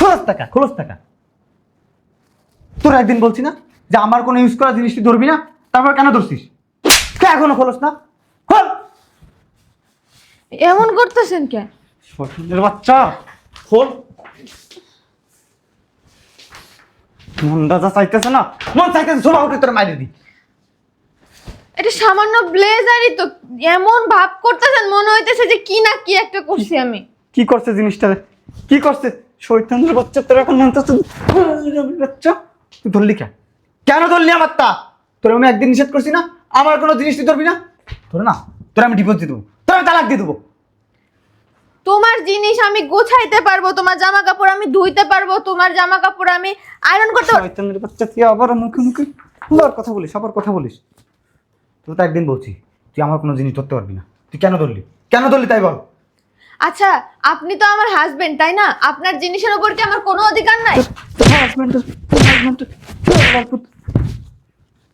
খোলস টাকা খোলস টাকা তোর একদিন বলছি না যে আমার কোনো ইউজ করা জিনিস ধরবি না? তারপর কেন ধরছিস? এখনও খোলস না? খোল! এমন করতেছেন কে? বাচ্চা খোল। মনটা যা চাইতেছে না মন চাইতেছে সোমা উঠে তোর মাইরে দি। এটা সামান্য ব্লেজারই তো এমন ভাব করতেছেন মনে হইতেছে যে কি না কি একটা করছি আমি। কি করছে জিনিসটা? কি করছে? শৈতানের বাচ্চা তোর এখন মন চাচ্ছে বাচ্চা। তুই ধরলি কেন কেন ধরলি আমার তা? তোর আমি একদিন নিষেধ করছি না আমার কোনো জিনিস তুই ধরবি না? তোর না তোর আমি ডিভোর্স দিয়ে দেবো তোর আমি তালাক দিয়ে দেবো। তোমার জিনিস আমি গোছাইতে পারব তোমার জামা কাপড় আমি ধুইতে পারব তোমার জামা কাপড় আমি আয়রন করতে পারব। শয়তানের বাচ্চা তুই আবার মুখে মুখে আবার কথা বলিস আবার কথা বলিস। তুই তো একদিন বলছি তুই আমার কোনো জিনিস ধরতে পারবি না। তুই কেন ধরলি? কেন ধরলি তাই বল। আচ্ছা আপনি তো আমার হাজবেন্ড তাই না? আপনার জিনিসের উপর কি আমার কোনো অধিকার নাই?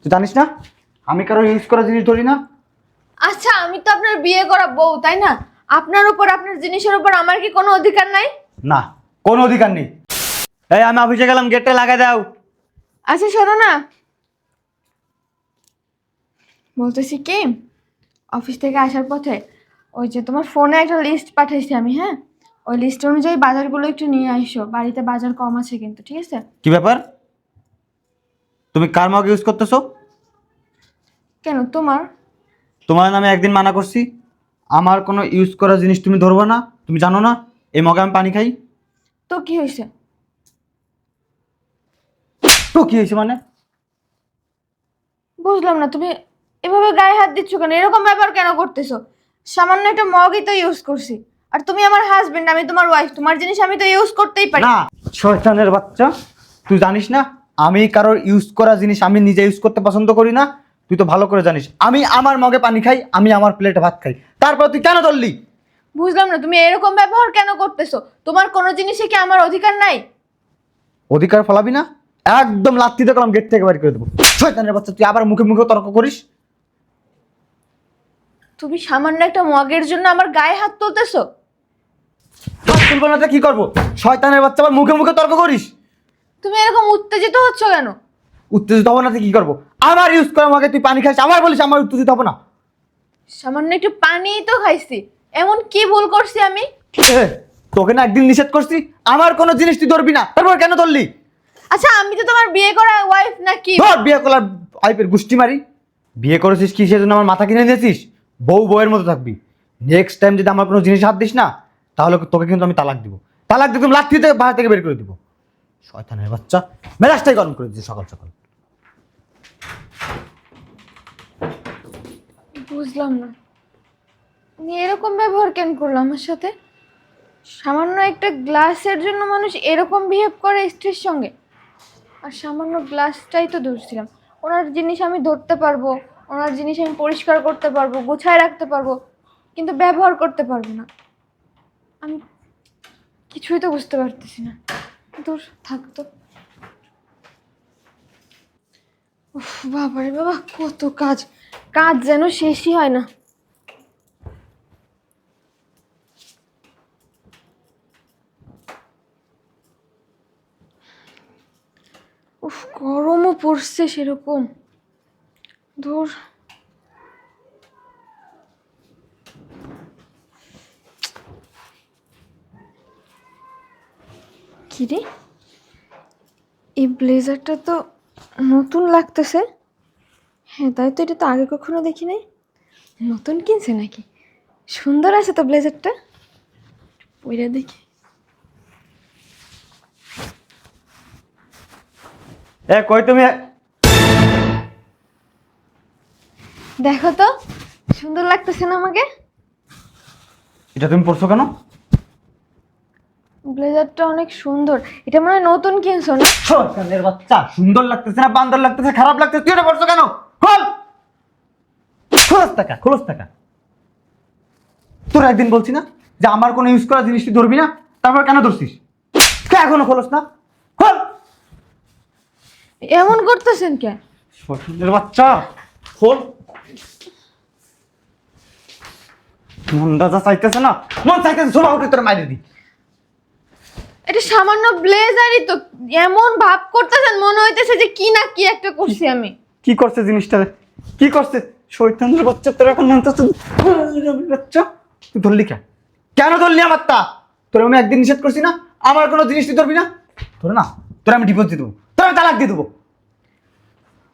তুই জানিস না? আমি কারও ইউজ করা জিনিস ধরি না? আচ্ছা আমি তো আপনার বিয়ে করা বউ তাই না? আপনার উপর আপনার জিনিসের উপর আমার কি কোনো অধিকার নাই? না কোনো অধিকার নেই। এই আমি অফিসে গেলাম গেটটা লাগাই দাও। আচ্ছা শোনো না। বলতেছি কি অফিস থেকে আসার পথে ওই যে তোমার ফোনে একটা লিস্ট পাঠাইছি আমি হ্যাঁ? ওই লিস্ট অনুযায়ী বাজারগুলো একটু নিয়ে আইসো। বাড়িতে বাজার কম আছে কিন্তু ঠিক আছে? কি ব্যাপার? তুমি কার মগ ইউজ করতেছো? কেন তোমার? তোমার নামে একদিন মানা করছি। আমার কোনো ইউজ করা জিনিস তুমি ধরবে না তুমি জানো না? এই মগে আমি পানি খাই। তো কি হয়েছে? তো কি হয়েছে মানে? বুঝলাম না তুমি এভাবে গায়ে হাত দিচ্ছ কেন? এরকম ব্যাপার কেন করতেছো? সামান্য একটা মগই তো ইউজ করছি। আর তুমি আমার হাজবেন্ড আমি তোমার ওয়াইফ তোমার জিনিস আমি তো ইউজ করতেই পারি। না শয়তানের বাচ্চা তুই জানিস না আমি কারোর ইউজ করা জিনিস আমি নিজে ইউজ করতে পছন্দ করি না তুই তো ভালো করে জানিস। আমি আমার মগে পানি খাই আমি আমার প্লেটে ভাত খাই। তারপর তুই কেন ধরলি? বুঝলাম না তুমি এরকম ব্যবহার কেন করতেছো? তোমার কোনো জিনিসে কি আমার অধিকার নাই? অধিকার ফলাবি না? একদম লাত্তি দেখলাম গেট থেকে বাড়ি করে দেবো। শয়তানের বাচ্চা তুই আবার মুখে মুখে তর্ক করিস? তুমি সামান্য একটা মগের জন্য আমার গায়ে হাত তুলতেছো? হাত তুলবো না তো কি করব? শয়তানের বাচ্চা আবার মুখে মুখে তর্ক করিস? তুমি এরকম উত্তেজিত হচ্ছ কেন? উত্তেজিত হব না তো কি করব? আমার ইউজ করা মগে তুই পানি খাইস আবার বলিস আমার উত্তেজিত হব না। সামান্য একটু পানিই তো খাইছি। এমন কি ভুল করছি আমি? এ, তোকে না একদিন নিষেধ করছি আমার কোনো জিনিস তুই ধরবি না। তারপর কেন ধরলি? আচ্ছা আমি তো তোমার বিয়ে করা ওয়াইফ নাকি ধর বিয়ে করার আইপের গুষ্টি মারি। বিয়ে করেছিস কি সেজন্য আমার মাথা কিনে দিয়েছিস? বউ বউয়ের মতো থাকবি। নেক্সট টাইম যদি আমার কোনো জিনিস হাত দিস না, তাহলে তোকে কিন্তু আমি তালাক দিব। তালাক তুমি লাঠি থেকে বাসা থেকে বের করে দিব। শয়তানের বাচ্চা, মেজাজটাই গরম করে দিচ্ছে সকাল সকাল। বুঝলাম না। এরকম ব্যবহার কেন করল আমার সাথে? সামান্য একটা গ্লাসের জন্য মানুষ এরকম বিহেভ করে স্ত্রীর সঙ্গে। আর সামান্য গ্লাসটাই তো ধরছিলাম ওনার জিনিস আমি ধরতে পারব। ওনার জিনিস আমি পরিষ্কার করতে পারব, গুছায় রাখতে পারব, কিন্তু ব্যবহার করতে পারব না। আমি কিছুই তো বুঝতে পারতেছি না। দূর থাকতো বাবারে বাবা, কত কাজ। কাজ যেন শেষই হয় না। উফ, গরমও পড়ছে সেরকম। ধুর। কিরে এই ব্লেজারটা তো নতুন লাগতেছে। হ্যাঁ তাই তো এটা তো আগে কখনো দেখি নাই নতুন কিনছে নাকি? সুন্দর আছে তো ব্লেজারটা। ওইটা দেখি। এ, কই তুমি? দেখো তো সুন্দর লাগতেছে না আমাকে? এটা তুমি পরছো কেন? ব্লেজারটা অনেক সুন্দর। এটা মনে হয় নতুন কিনছো না? শয়তানের বাচ্চা সুন্দর লাগতেছে না বান্দর লাগতেছে খারাপ লাগতেছে তুই এটা পড়ছো কেন? খোল! খোলস টাকা খোলস টাকা। তোর একদিন বলছি না যে আমার কোনো ইউজ করা জিনিস ধরবি না? তারপর কেন ধরছিস? কে এখনও খোলস না? খোল! এমন করতেছেন কে শয়তানের বাচ্চা খোল! মনটা যা চাইতেছে না মন চাইতেছে উঠে তোর মাইরে দি এটা সামান্য ব্লেজারই তো এমন ভাব করতেছেন মনে হইতেছে যে কি না কি একটা করছি আমি। কি করছে জিনিসটা? কি করছে? শৈতানের বাচ্চা তোর এখন বাচ্চা তুই ধরলি কেন কেন ধরলি আমার তা তোর আমি একদিন নিষেধ করছি না আমার কোনো জিনিস তুই ধরবি না? তোর না তোর আমি ডিপোজিট দিয়ে দেবো। তোর আমি তালাক দিয়ে দেবো।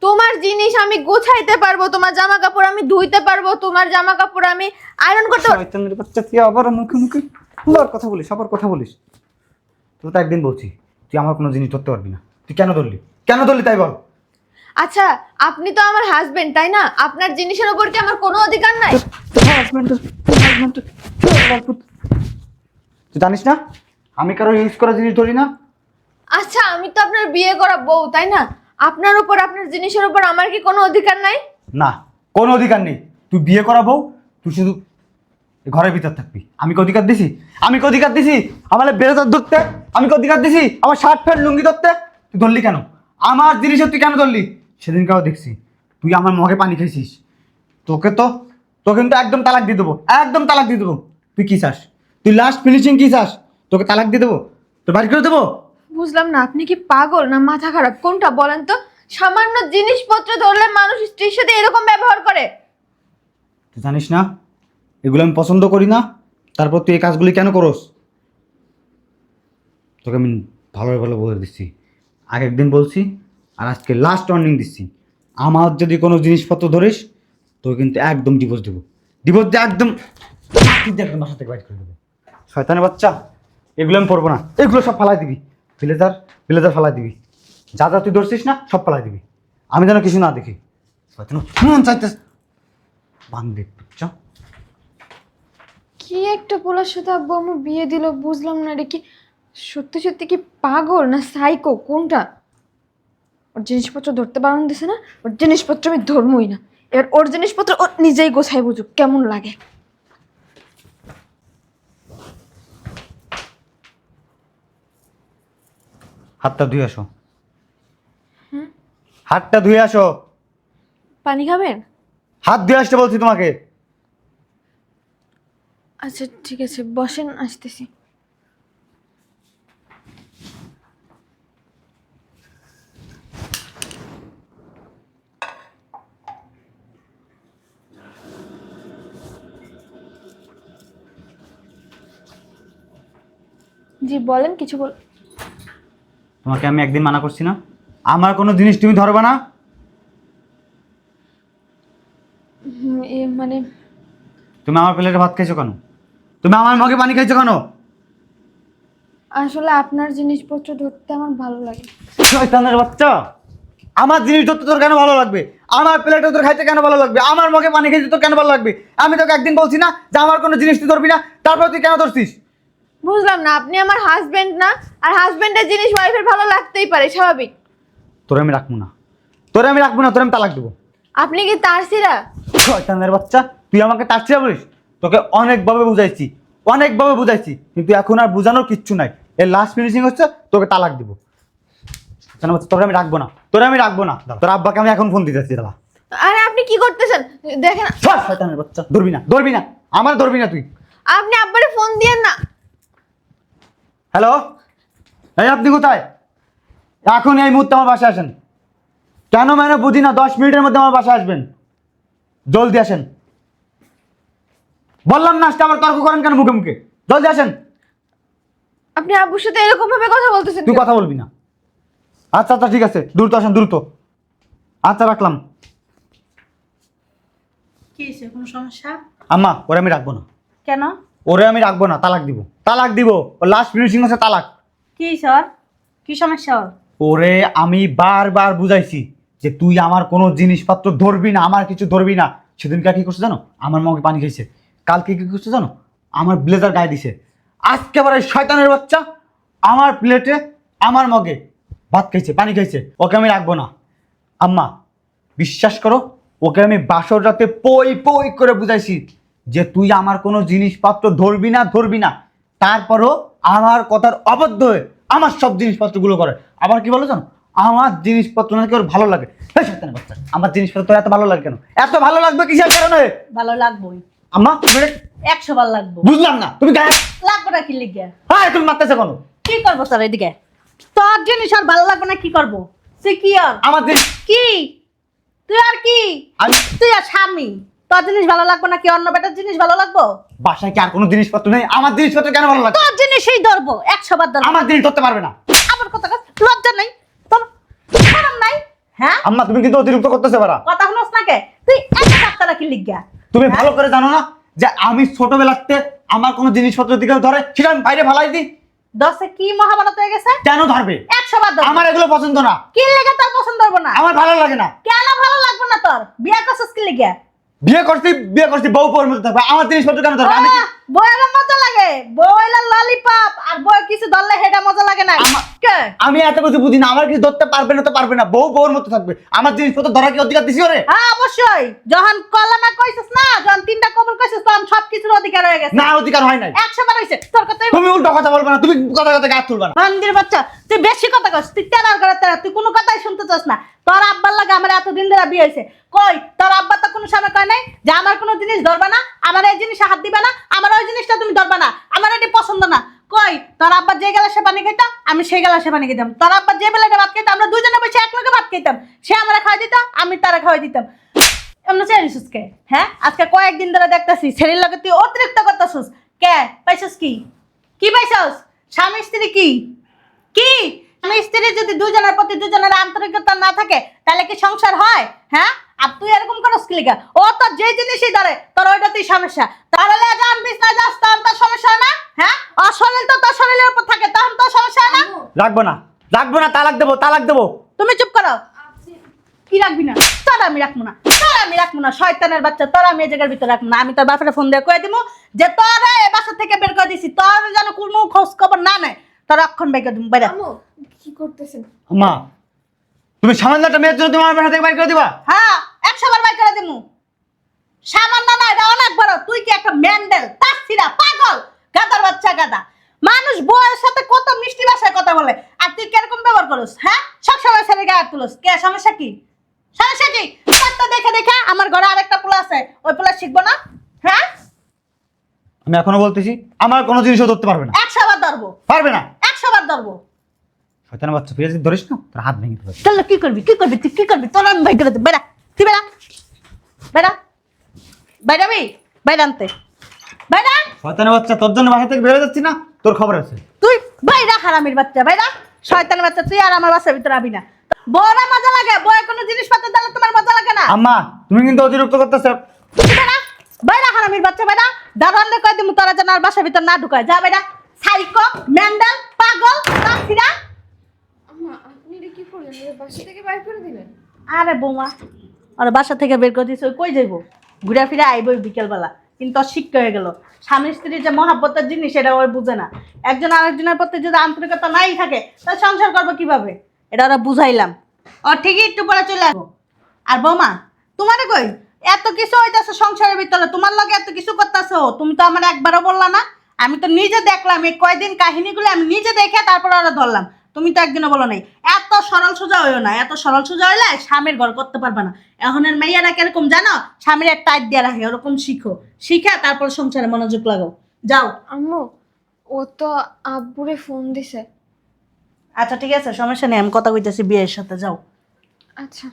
তোমার জিনিস আমি গোছাইতে পারব তোমার জামা কাপড় আমি ধুইতে পারব তোমার জামা কাপড় আমি আয়রন করতে পারব। শয়তানের বাচ্চা তুই আবার মুখে মুখে আবার কথা বলিস আবার কথা বলিস। তুই তো একদিন বলছি তুই আমার কোনো জিনিস ধরতে পারবি না। তুই কেন ধরলি? কেন ধরলি তাই বল। আচ্ছা আপনি তো আমার হাজবেন্ড তাই না? আপনার জিনিসের উপর কি আমার কোনো অধিকার নাই? তোর হাজবেন্ডের তোর হাজবেন্ডের তুই জানিস না? আমি কারও ইউজ করা জিনিস ধরি না? আচ্ছা আমি তো আপনার বিয়ে করা বউ তাই না? আপনার উপর, আপনার জিনিসের উপর আমার কি কোনো অধিকার নাই? না, কোনো অধিকার নেই। তুই বিয়ে করাবো তুই শুধু ঘরের ভিতর থাকবি। আমি কি অধিকার দিছি? আমি কি অধিকার দিছি? আমার বেড়াতার ধরতে? আমি কি অধিকার দিছি? আমার শার্ট ফ্যান্ট লুঙ্গি ধরতে? তুই ধরলি কেন? আমার জিনিসের তুই কেন ধরলি? সেদিন কাউ দেখছি। তুই আমার মগে পানি খাইছিস। তোকে তো, তোকে কিন্তু একদম তালাক দিয়ে দেবো। একদম তালাক দিয়ে দেবো। তুই কি চাস? তুই লাস্ট ফিনিশিং কি চাস? তোকে তালাক দিয়ে দেবো? তোর বাড়ি করে দেবো? বুঝলাম না, আপনি কি পাগল না মাথা খারাপ? কোনটা বলেন তো? সামান্য জিনিসপত্র ধরলে মানুষ স্ত্রীর সাথে এরকম ব্যবহার করে। তুই জানিস না? এগুলো আমি পছন্দ করি না। তারপর তুই এই কাজগুলি কেন করস? তোকে আমি ভালো ভালো বলে দিচ্ছি। আগে একদিন বলছি, আর আজকে লাস্ট ওয়ার্নিং দিচ্ছি। আমার যদি কোনো জিনিসপত্র ধরিস তো কিন্তু একদম ডিভোর্স দেবো। ডিভোর্স দিয়ে একদম বাসা থেকে বাইর করে দেবো। শয়তানের বাচ্চা, এগুলো আমি পড়ব না। এগুলো সব ফালাই দিবি। ব্লেজার ব্লেজার ফালাই দিবি। যা যা তুই ধরছিস না, সব ফালাই দিবি। আমি যেন কিছু না দেখি। কি একটা পোলার সাথে আব্বু বিয়ে দিল, বুঝলাম না রে কি সত্যি সত্যি কি পাগল না সাইকো কোনটা? ওর জিনিসপত্র ধরতে বারণ দিছে না, ওর জিনিসপত্র আমি ধরবই না। এবার ওর জিনিসপত্র ও নিজেই গোছাই বুঝুক, কেমন লাগে। হাতটা ধুয়ে আসো। হাতটা ধুয়ে আসো। পানি খাবেন হাত ধুয়ে আসতে বলছি তোমাকে। আচ্ছা ঠিক আছে বসেন আসতেছি। জি বলেন কিছু বল তোমাকে আমি একদিন মানা করছি না। আমার কোনো জিনিস তুমি ধরবে না? এ মানে তুমি আমার প্লেটে ভাত খাইছো কেন? তুমি আমার মগে পানি খাইছো কেন? আসলে আপনার জিনিসপত্র ধরতে আমার ভালো লাগে। শয়তানের বাচ্চা! আমার জিনিস ধরতে তোর কেন ভালো লাগবে? আমার প্লেটে তোর খাইতে কেন ভালো লাগবে? আমার মগে পানি খাইতে তোর কেন ভালো লাগবে? আমি তোকে একদিন বলছি না যে আমার কোনো জিনিস তুই ধরবি না তারপর তুই কেন ধরছিস? বুঝলাম না আপনি আমার হাজবেন্ড না আর হাজবেন্ডের জিনিস ওয়াইফের ভালো লাগতেই পারে স্বাভাবিক। তোরে আমি রাখব না। তোরে আমি রাখব না তোরে আমি তালাক দেবো। আপনি কি তারসিরা? শয়তানের বাচ্চা তুই আমাকে তারসিরা বলিস? তোকে অনেকভাবে বুঝাইছি অনেকভাবে বুঝাইছি কিন্তু এখন আর বোঝানোর কিচ্ছু নাই। এর লাস্ট ফিনিশিং হচ্ছে তোকে তালাক দিব। শয়তানের বাচ্চা, তোরে আমি রাখব না তোরে আমি রাখব না। তোর আব্বাকে আমি এখন ফোন দিতেছি দাদা আরে আপনি কি করতেছেন? দেখেন শয়তানের বাচ্চা ধরবি না ধরবি না আমার ধরবি না তুই। আপনি আব্বারে ফোন দিয়েন না। হ্যালো এই আপনি কোথায়? এখন এই মুহূর্তে আমার বাসায় আসেন। কেন মানে বুঝি না দশ মিনিটের মধ্যে আমার বাসায় আসবেন? জলদি আসেন। বললাম না আজকে আবার তর্ক করেন কেন মুখে মুখে? জলদি আসেন। আপনি আব্বুর সাথে এরকম ভাবে কথা বলতেছেন তুই কথা বলবি না। আচ্ছা আচ্ছা ঠিক আছে। দ্রুত আসেন দ্রুত। আচ্ছা রাখলাম। কি হয়েছে কোনো সমস্যা? আম্মা ওরে আমি রাখব না। কেন? ওরে আমি রাখব না তালাক দিব। তালাক দিব। ও লাস্ট ফিনিশিং হচ্ছে তালাক। কি স্যার? কি সমস্যা? ওর ওরে আমি বারবার বুঝাইছি যে তুই আমার কোনো জিনিসপত্র ধরবি না আমার কিছু ধরবি না। সেদিনকে কি করছে জানো? আমার মগে পানি খাইছে। কালকে কি করছে জানো? আমার ব্লেজার গায়ে দিছে। আজকে আবার এই শয়তানের বাচ্চা আমার প্লেটে আমার মগে ভাত খাইছে পানি খাইছে। ওকে আমি রাখব না। আম্মা বিশ্বাস করো ওকে আমি বাসর রাতে পই পই করে বুঝাইছি। যে তুই আমার কোনো জিনিসপত্র ধরবি না ধরবি না। তারপরও আমার কথার অবদ্ধ হয়ে আমার সব জিনিসপত্রগুলো করে। আবার কি বলো জানো? আমার জিনিসপত্র নাকি ওর ভালো লাগে। এই শয়তানের বাচ্চা আমার জিনিসপত্র তোর এত ভালো লাগে কেন? এত ভালো লাগবে কিসের কারণে? ভালো লাগবোই। আম্মা একশো বার লাগবো। বুঝলাম না তুমি গায়ে লাগবো না কি লিখিয়া হ্যাঁ তুমি মারতেছো কেন? কি করব এদিকে? তোর জিনিস আর ভালো লাগবে না কি করব? তুই কি আর? আমার জিনিস কি? তুই আর কি? আমি তুই আর স্বামী। তোর জিনিস ভালো লাগবে না কি অন্য বেটার জিনিস ভালো লাগবো? বাসায় কি আর কোনো জিনিসপত্র নেই? আমার জিনিসপত্র কেন ভালো লাগে তোর জিনিসই ধরবো একশো বার ধরবো। আমার জিনিস ধরতে পারবে না। আমার কথা লজ্জা নাই। তোর শরম নাই? হ্যাঁ? আম্মা তুমি কিন্তু অতিরিক্ত করতেছে কথা শুনোস না কে? তুই এত ডাক্তার তুমি ভালো করে জানো না যে আমি ছোটবেলাতে আমার কোনো জিনিসপত্র দিকে ধরে সেটা আমি বাইরে ফালাই দিই। দশে কি মহাভারত হয়ে গেছে? কেন ধরবে? একশো বার ধরবো। আমার এগুলো পছন্দ না। কি লেগে তোর পছন্দ হব না? আমার ভালো লাগে না। কেন ভালো লাগবে না তোর? বিয়া করছিস কি লেগে বিয়ে করছি বিয়ে করছি বউ পর মধ্যে থাকবে আমার জিনিসপত্র কেন ধরবে? আমি মজা লাগে। ললিপপ আর কিছু ধরলে মজা লাগে না। আমি এত কিছু বুঝি না আমার কিছু ধরতে পারবে না তো পারবে না। বউ বউর মতো থাকবে। আমার জিনিসপত্র ধরা কি অধিকার দিছি ওরে? হ্যাঁ অবশ্যই। যখন কলামা কইছিস না যখন তিনটা কবুল কইছিস তখন সব কিছুর অধিকার হয়ে গেছে। না অধিকার হয় নাই। একশো বার হয়েছে তোর কথাই তুমি উল্টো কথা বলবে না তুমি কথা কথা গাছ তুলবে না। মন্দির বাচ্চা তুই বেশি কথা কস তুই তেরার করে তেরা তুই কোনো কথাই শুনতে চাস না। তোর আব্বার লাগে আমার এতদিন ধরে বিয়ে হয়েছে কই তোর আব্বা তো কোনো সময় কয় নাই যে আমার কোনো জিনিস ধরবা না আমার এই জিনিসে হাত দিবা না আমার ওই জিনিসটা তুমি ধরবা না? আমার এটি পছন্দ না। কই তোর আব্বা যে গেলাসে পানি খাইতাম আমি সেই গেলাসে পানি খাইতাম তোর আব্বা যে বেলাটা ভাত খাইতাম আমরা দুজনে বসে এক লগে ভাত খাইতাম। সে আমার খাওয়াই দিত, আমি তারা খাওয়াই দিতাম। এমন চাইছিস কে? হ্যাঁ? আজকে কয়েকদিন ধরে দেখতেছি, ছেলের লগে তুই অতিরিক্ত করতেছিস। কে? পাইছিস কি? কি পাইছস? স্বামী স্ত্রী কি? কি? স্বামী স্ত্রী যদি দুজনের প্রতি দুজনের আন্তরিকতা না থাকে, তাহলে কি সংসার হয়? হ্যাঁ? আর তুই এরকম করস কি লিগা? ও তো যে জিনিসই ধরে তোর ওইটাতেই সমস্যা। তাহলে যান বিছনা যাস তখন তোর সমস্যা না? হ্যাঁ? অশরীর তো তোর শরীরের উপর থাকে তখন তোর সমস্যা না? রাখব না। রাখব না তালাক দেবো তালাক দেবো। তুমি চুপ করো। কি রাখবি না? তোর আমি রাখব না। তোর আমি রাখব না। শয়তানের বাচ্চা তোর আমি এই জায়গার ভিতরে রাখব না। আমি তোর বাপের ফোন দিয়ে কয়ে দিব যে তোর এই বাসা থেকে বের করে দিছি। তোর যেন কোনো খোঁজ খবর না নেয়। তোর অক্ষণ বের করে দিব বাইরে কি করতেছেন? মা তুমি সামান্য একটা মেয়ের জন্য তুমি আমার বাসা থেকে বাইর করে দিবা? হ্যাঁ একশো বার বাই করে দিমু। সামান্য না এটা অনেক বড়। তুই কি একটা ম্যান্ডেল তাসিরা পাগল গাদার বাচ্চা গাদা। মানুষ বউয়ের সাথে কত মিষ্টি ভাষায় কথা বলে। আর তুই কীরকম ব্যবহার করস হ্যাঁ? সব সময় ছেলে গায়ে তুলস। কে সমস্যা কি? সমস্যা কি? তো দেখে দেখে আমার ঘরে আরেকটা পোলা আছে। ওই পোলা শিখব না? হ্যাঁ? আমি এখনও বলতেছি আমার কোনো জিনিসও ধরতে পারবে না। একশো বার ধরবো। পারবে না। একশো বার ধরবো। বাচ্চা যদি ধরিস না তোর হাত ভেঙে দেবে। কি করবি? কি করবি? তুই কি করবি? তোর আমি বাই করে বেড়া তুই বেড়া। বেড়া। বাইরা শয়তানের বাচ্চা তোর জন্য বাসা থেকে বেরো যাচ্ছি না তোর খবর আছে। তুই বাইরা হারামির বাচ্চা বাইরা শয়তানের বাচ্চা তুই আর আমার বাসার ভিতরে আবি না। বড় মজা লাগে বয়ে কোনো জিনিসপত্র দিলে তোমার মজা লাগে না। আম্মা তুমি কিন্তু অতিরিক্ত করতেছ। বেড়া বাইরা হারামির বাচ্চা বাইরা কয় দিমু তোরা যেন আর বাসার ভিতর না ঢুকায়। যা বাইরা সাইকো মেন্ডাল পাগল তাসিরা এটা আরে বৌমা, আর বাসা থেকে বের করে দিয়েছে কই যাইবো? ঘুরে ফিরে আইবই বিকেলবেলা। কিন্তু ওর শিক্ষা হয়ে গেল। স্বামী স্ত্রীর যে মহাব্বতের জিনিস সেটা ওই বুঝে না। একজন আরেকজনের প্রতি যদি আন্তরিকতা নাই থাকে, তাহলে সংসার করব কীভাবে? এটা ওরা বুঝাইলাম। ও ঠিকই একটু পরে চলে আসব। আর বৌমা, তোমারে কই? এত কিছু হইতাছে সংসারের ভিতরে, তোমার লগে এত কিছু করতেছো তুমি তো আমার একবারও বললা না। আমি তো নিজে দেখলাম, এই কয়দিন কাহিনীগুলো আমি নিজে দেখে তারপর ওরা ধরলাম। তুমি তো একদিনও বলো নাই এত সরল সোজা হইও না এত সরল সোজা হইলে স্বামীর ঘর করতে পারবে না। এখনের মেয়েরা কীরকম জানো স্বামীর টাইট দিয়ে রাখে ওরকম শিখো। শিখা তারপর সংসারে মনোযোগ লাগাও। যাও। আম্মু ও তো আব্বুরে ফোন দিছে। আচ্ছা ঠিক আছে সমস্যা নেই আমি কথা কইতেছি বিয়ের সাথে যাও। আচ্ছা।